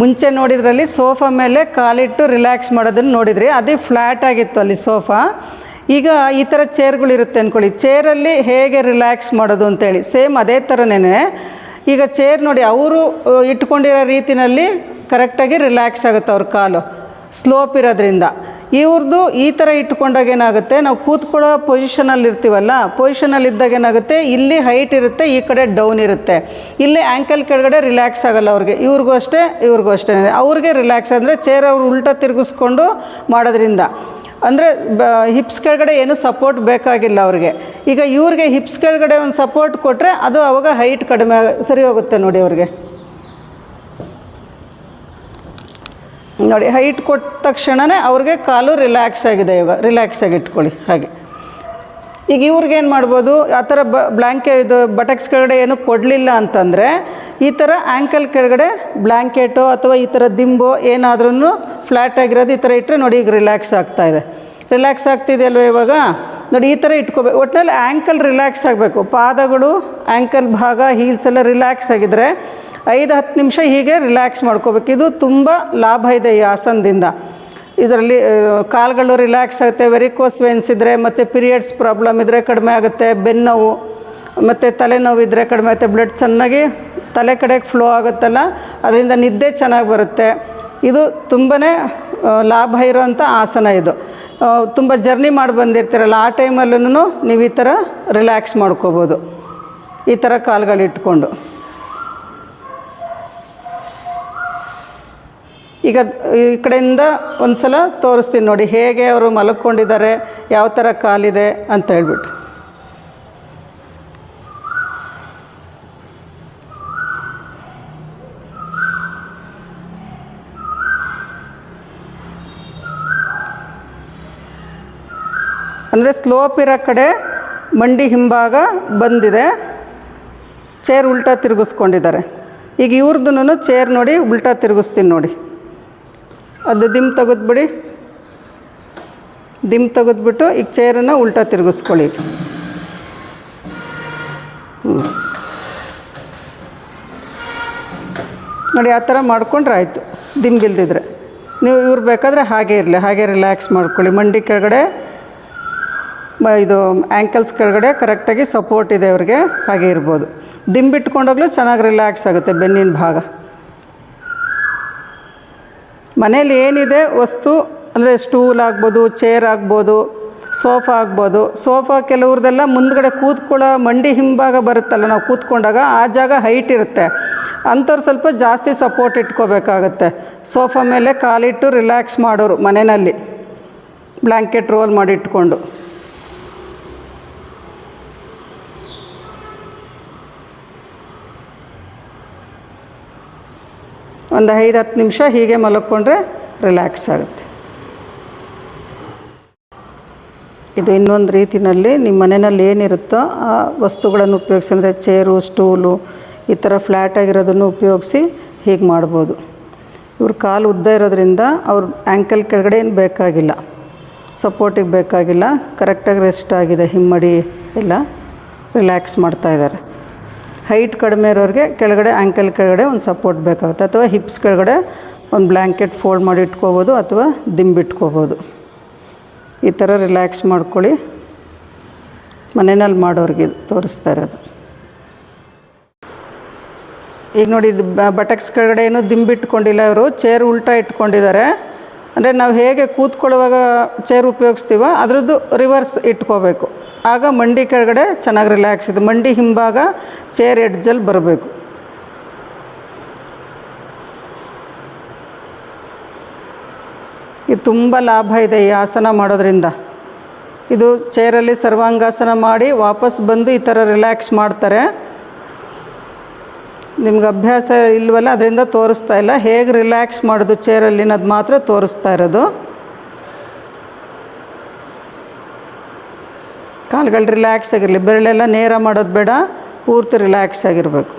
ಮುಂಚೆ ನೋಡಿದ್ರಲ್ಲಿ ಸೋಫಾ ಮೇಲೆ ಕಾಲಿಟ್ಟು ರಿಲ್ಯಾಕ್ಸ್ ಮಾಡೋದನ್ನು ನೋಡಿದ್ರಿ. ಅದೇ ಫ್ಲ್ಯಾಟ್ ಆಗಿತ್ತು ಅಲ್ಲಿ ಸೋಫಾ. ಈಗ ಈ ಥರ ಚೇರ್ಗಳಿರುತ್ತೆ ಅಂದ್ಕೊಳ್ಳಿ ಚೇರಲ್ಲಿ ಹೇಗೆ ರಿಲ್ಯಾಕ್ಸ್ ಮಾಡೋದು ಅಂತೇಳಿ. ಸೇಮ್ ಅದೇ ಥರನೇ ಈಗ ಚೇರ್ ನೋಡಿ, ಅವರು ಇಟ್ಕೊಂಡಿರೋ ರೀತಿನಲ್ಲಿ ಕರೆಕ್ಟಾಗಿ ರಿಲ್ಯಾಕ್ಸ್ ಆಗುತ್ತೆ ಅವ್ರ ಕಾಲು. ಸ್ಲೋಪ್ ಇರೋದ್ರಿಂದ. ಇವ್ರದ್ದು ಈ ಥರ ಇಟ್ಕೊಂಡಾಗ ಏನಾಗುತ್ತೆ? ನಾವು ಕೂತ್ಕೊಳ್ಳೋ ಪೊಸಿಷನಲ್ಲಿ ಇರ್ತೀವಲ್ಲ ಪೊಸಿಷನಲ್ಲಿ ಇದ್ದಾಗ ಏನಾಗುತ್ತೆ? ಇಲ್ಲಿ ಹೈಟ್ ಇರುತ್ತೆ, ಈ ಕಡೆ ಡೌನ್ ಇರುತ್ತೆ. ಇಲ್ಲಿ ಆ್ಯಂಕಲ್ ಕೆಳಗಡೆ ರಿಲ್ಯಾಕ್ಸ್ ಆಗಲ್ಲ ಅವ್ರಿಗೆ. ಇವ್ರಿಗೂ ಅಷ್ಟೇ ಇವ್ರಿಗೂ ಅಷ್ಟೇ. ಅವ್ರಿಗೆ ರಿಲ್ಯಾಕ್ಸ್ ಅಂದರೆ ಚೇರ್ ಅವ್ರು ಉಲ್ಟ ತಿರುಗಿಸ್ಕೊಂಡು ಮಾಡೋದ್ರಿಂದ. ಅಂದರೆ, ಬ ಹಿಪ್ಸ್ ಕೆಳಗಡೆ ಏನು ಸಪೋರ್ಟ್ ಬೇಕಾಗಿಲ್ಲ ಅವ್ರಿಗೆ. ಈಗ ಇವ್ರಿಗೆ ಹಿಪ್ಸ್ ಕೆಳಗಡೆ ಒಂದು ಸಪೋರ್ಟ್ ಕೊಟ್ಟರೆ ಅದು ಅವಾಗ ಹೈಟ್ ಕಡಿಮೆ ಸರಿ ಹೋಗುತ್ತೆ ನೋಡಿ ಅವ್ರಿಗೆ. ನೋಡಿ ಹೈಟ್ ಕೊಟ್ಟ ತಕ್ಷಣವೇ ಅವ್ರಿಗೆ ಕಾಲು ರಿಲ್ಯಾಕ್ಸ್ ಆಗಿದೆ ಇವಾಗ. ರಿಲ್ಯಾಕ್ಸ್ ಆಗಿ ಇಟ್ಕೊಳ್ಳಿ, ಹಾಗೆ. ಈಗ ಇವ್ರಿಗೆ ಏನು ಮಾಡ್ಬೋದು, ಆ ಥರ ಬ ಬ್ಲ್ಯಾಂಕೆ ಇದು ಬಟಕ್ಸ್ ಕೆಳಗಡೆ ಏನು ಕೊಡಲಿಲ್ಲ ಅಂತಂದರೆ, ಈ ಥರ ಆ್ಯಂಕಲ್ ಕೆಳಗಡೆ ಬ್ಲ್ಯಾಂಕೆಟೋ ಅಥವಾ ಈ ಥರ ದಿಂಬೋ ಏನಾದ್ರೂ ಫ್ಲ್ಯಾಟ್ ಆಗಿರೋದು ಈ ಥರ ಇಟ್ಟರೆ ನೋಡಿ ಈಗ ರಿಲ್ಯಾಕ್ಸ್ ಆಗ್ತಾ ಇದೆ. ರಿಲ್ಯಾಕ್ಸ್ ಆಗ್ತಿದೆಯಲ್ವ ಇವಾಗ? ನೋಡಿ, ಈ ಥರ ಇಟ್ಕೋಬೇಕು. ಒಟ್ಟಿನಲ್ಲಿ ಆ್ಯಂಕಲ್ ರಿಲ್ಯಾಕ್ಸ್ ಆಗಬೇಕು. ಪಾದಗಳು ಆ್ಯಂಕಲ್ ಭಾಗ ಹೀಲ್ಸ್ ಎಲ್ಲ ರಿಲ್ಯಾಕ್ಸ್ ಆಗಿದ್ರೆ ಐದು ಹತ್ತು ನಿಮಿಷ ಹೀಗೆ ರಿಲ್ಯಾಕ್ಸ್ ಮಾಡ್ಕೋಬೇಕು. ಇದು ತುಂಬ ಲಾಭ ಇದೆ ಈ ಆಸನದಿಂದ. ಇದರಲ್ಲಿ ಕಾಲುಗಳು ರಿಲ್ಯಾಕ್ಸ್ ಆಗುತ್ತೆ ವೆರಿಕೋಸ್ ವೆನ್ಸ್ ಇದ್ದರೆ ಮತ್ತು ಪೀರಿಯಡ್ಸ್ ಪ್ರಾಬ್ಲಮ್ ಇದ್ದರೆ ಕಡಿಮೆ ಆಗುತ್ತೆ, ಬೆನ್ನೋವು, ಮತ್ತು ತಲೆನೋವು ಇದ್ದರೆ ಕಡಿಮೆ ಆಗುತ್ತೆ ಬ್ಲಡ್ ಚೆನ್ನಾಗಿ ತಲೆ ಕಡೆಗೆ ಫ್ಲೋ ಆಗುತ್ತಲ್ಲ, ಅದರಿಂದ ನಿದ್ದೆ ಚೆನ್ನಾಗಿ ಬರುತ್ತೆ. ಇದು ತುಂಬಾ ಲಾಭ ಇರೋವಂಥ ಆಸನ ಇದು. ತುಂಬ ಜರ್ನಿ ಮಾಡಿ ಬಂದಿರ್ತೀರಲ್ಲ, ಆ ಟೈಮಲ್ಲೂ ನೀವು ಈ ಥರ ರಿಲ್ಯಾಕ್ಸ್ ಮಾಡ್ಕೋಬೋದು. ಈ ಥರ ಕಾಲುಗಳು ಈಗ ಈ ಕಡೆಯಿಂದ ಒಂದು ಸಲ ತೋರಿಸ್ತೀನಿ ನೋಡಿ ಹೇಗೆ ಅವರು ಮಲಕ್ಕೊಂಡಿದ್ದಾರೆ ಯಾವ ಥರ ಕಾಲಿದೆ ಅಂತ ಹೇಳ್ಬಿಟ್ಟು. ಅಂದರೆ ಸ್ಲೋಪ್ ಇರೋ ಕಡೆ ಮಂಡಿ ಹಿಂಭಾಗ ಬಂದಿದೆ, ಚೇರ್ ಉಲ್ಟಾ ತಿರುಗಿಸ್ಕೊಂಡಿದ್ದಾರೆ. ಈಗ ಇವ್ರದ್ದು ಚೇರ್ ನೋಡಿ ಉಲ್ಟಾ ತಿರುಗಿಸ್ತೀನಿ ನೋಡಿ. ಅದು ದಿಮ್ ತೆಗೆದ್ಬಿಡಿ. ದಿಮ್ ತೆಗೆದ್ಬಿಟ್ಟು ಈಗ ಚೇರನ್ನು ಉಲ್ಟಾ ತಿರುಗಿಸ್ಕೊಳ್ಳಿ. ಹ್ಞೂ ನೋಡಿ, ಆ ಥರ ಮಾಡಿಕೊಂಡ್ರೆ ಆಯಿತು. ದಿಂಬಿಲ್ದಿದ್ರೆ ನೀವು ಇವ್ರು ಬೇಕಾದರೆ ಹಾಗೆ ಇರಲಿ, ಹಾಗೆ ರಿಲ್ಯಾಕ್ಸ್ ಮಾಡ್ಕೊಳ್ಳಿ. ಮಂಡಿ ಕೆಳಗಡೆ ಇದು ಆ್ಯಂಕಲ್ಸ್ ಕೆಳಗಡೆ ಕರೆಕ್ಟಾಗಿ ಸಪೋರ್ಟ್ ಇದೆ ಅವ್ರಿಗೆ, ಹಾಗೆ ಇರ್ಬೋದು. ದಿಂಬಿಟ್ಕೊಂಡೋಗ್ಲೂ ಚೆನ್ನಾಗಿ ರಿಲ್ಯಾಕ್ಸ್ ಆಗುತ್ತೆ ಬೆನ್ನಿನ ಭಾಗ. ಮನೇಲಿ ಏನಿದೆ, ವಸ್ತು, ಅಂದರೆ ಸ್ಟೂಲ್ ಆಗ್ಬೋದು ಚೇರ್ ಆಗ್ಬೋದು ಸೋಫಾ ಆಗ್ಬೋದು. ಸೋಫಾ ಕೆಲವ್ರದ್ದೆಲ್ಲ ಮುಂದ್ಗಡೆ ಕೂತ್ಕೊಳ್ಳೋ ಮಂಡಿ ಹಿಂಭಾಗ ಬರುತ್ತಲ್ಲ, ನಾವು ಕೂತ್ಕೊಂಡಾಗ ಆ ಜಾಗ ಹೈಟ್ ಇರುತ್ತೆ. ಅಂಥವ್ರು ಸ್ವಲ್ಪ ಜಾಸ್ತಿ ಸಪೋರ್ಟ್ ಇಟ್ಕೋಬೇಕಾಗತ್ತೆ. ಸೋಫಾ ಮೇಲೆ ಕಾಲಿಟ್ಟು ರಿಲ್ಯಾಕ್ಸ್ ಮಾಡೋರು ಮನೆಯಲ್ಲಿ. ಬ್ಲ್ಯಾಂಕೆಟ್ ರೋಲ್ ಮಾಡಿ ಒಂದು ಐದು ಹತ್ತು ನಿಮಿಷ ಹೀಗೆ ಮಲಕ್ಕೊಂಡ್ರೆ ರಿಲ್ಯಾಕ್ಸ್ ಆಗುತ್ತೆ. ಇದು ಇನ್ನೊಂದು ರೀತಿಯಲ್ಲಿ ನಿಮ್ಮ ಮನೆಯಲ್ಲಿ ಏನಿರುತ್ತೋ ಆ ವಸ್ತುಗಳನ್ನು ಉಪಯೋಗಿಸಿ, ಅಂದರೆ ಚೇರು, ಸ್ಟೂಲು, ಈ ಥರ ಫ್ಲ್ಯಾಟ್ ಆಗಿರೋದನ್ನು ಉಪಯೋಗಿಸಿ ಹೀಗೆ ಮಾಡ್ಬೋದು. ಇವ್ರ ಕಾಲು ಉದ್ದ ಇರೋದ್ರಿಂದ ಅವ್ರ ಆ್ಯಂಕಲ್ ಕೆಳಗಡೆ ಏನು ಬೇಕಾಗಿಲ್ಲ. ಸಪೋರ್ಟಿಗೆ ಬೇಕಾಗಿಲ್ಲ. ಕರೆಕ್ಟಾಗಿ ರೆಸ್ಟ್ ಆಗಿದೆ, ಹಿಮ್ಮಡಿ ಎಲ್ಲ ರಿಲ್ಯಾಕ್ಸ್ ಮಾಡ್ತಾ ಇದ್ದಾರೆ. ಹೈಟ್ ಕಡಿಮೆ ಇರೋರಿಗೆ ಕೆಳಗಡೆ ಆ್ಯಂಕಲ್ ಕೆಳಗಡೆ ಒಂದು ಸಪೋರ್ಟ್ ಬೇಕಾಗುತ್ತೆ. ಅಥವಾ ಹಿಪ್ಸ್ ಕೆಳಗಡೆ ಒಂದು ಬ್ಲ್ಯಾಂಕೆಟ್ ಫೋಲ್ಡ್ ಮಾಡಿ ಇಟ್ಕೋಬೋದು ಅಥವಾ ದಿಂಬಿಟ್ಕೋಬೋದು ಈ ಥರ ರಿಲ್ಯಾಕ್ಸ್ ಮಾಡ್ಕೊಳ್ಳಿ. ಮನೆಯಲ್ಲಿ ಮಾಡೋರಿಗೆ ತೋರಿಸ್ತಾ ಇರೋದು. ಈಗ ನೋಡಿ, ಇದು ಬಟಕ್ಸ್ ಕೆಳಗಡೆ ಏನೂ ದಿಂಬಿಟ್ಕೊಂಡಿಲ್ಲ ಇವರು. ಚೇರ್ ಉಲ್ಟಾ ಇಟ್ಕೊಂಡಿದ್ದಾರೆ. ಅಂದರೆ ನಾವು ಹೇಗೆ ಕೂತ್ಕೊಳ್ಳುವಾಗ ಚೇರ್ ಉಪಯೋಗಿಸ್ತೀವೋ, ಅದರದ್ದು ರಿವರ್ಸ್ ಇಟ್ಕೋಬೇಕು. ಆಗ ಮಂಡಿ ಕೆಳಗಡೆ ಚೆನ್ನಾಗಿ ರಿಲ್ಯಾಕ್ಸ್ ಇದೆ ಮಂಡಿ ಹಿಂಭಾಗ ಚೇರ್ ಎಡ್ಜಲ್ಲಿ ಬರಬೇಕು. ಇದು ತುಂಬ ಲಾಭ ಇದೆ ಈ ಆಸನ ಮಾಡೋದ್ರಿಂದ. ಇದು ಚೇರಲ್ಲಿ ಸರ್ವಾಂಗಾಸನ ಮಾಡಿ ವಾಪಸ್ ಬಂದು ಈ ಥರ ರಿಲ್ಯಾಕ್ಸ್ ಮಾಡ್ತಾರೆ. ನಿಮ್ಗೆ ಅಭ್ಯಾಸ ಇಲ್ವಲ್ಲ, ಅದರಿಂದ ತೋರಿಸ್ತಾ ಇಲ್ಲ. ಹೇಗೆ ರಿಲ್ಯಾಕ್ಸ್ ಮಾಡೋದು ಚೇರಲ್ಲಿ ಅನ್ನೋದು ಮಾತ್ರ ತೋರಿಸ್ತಾ ಇರೋದು. ಕಾಲುಗಳು ರಿಲ್ಯಾಕ್ಸ್ ಆಗಿರಲಿ ಬೆರಳೆಲ್ಲ ನೇರ ಮಾಡೋದು ಬೇಡ ಪೂರ್ತಿ ರಿಲ್ಯಾಕ್ಸ್ ಆಗಿರಬೇಕು.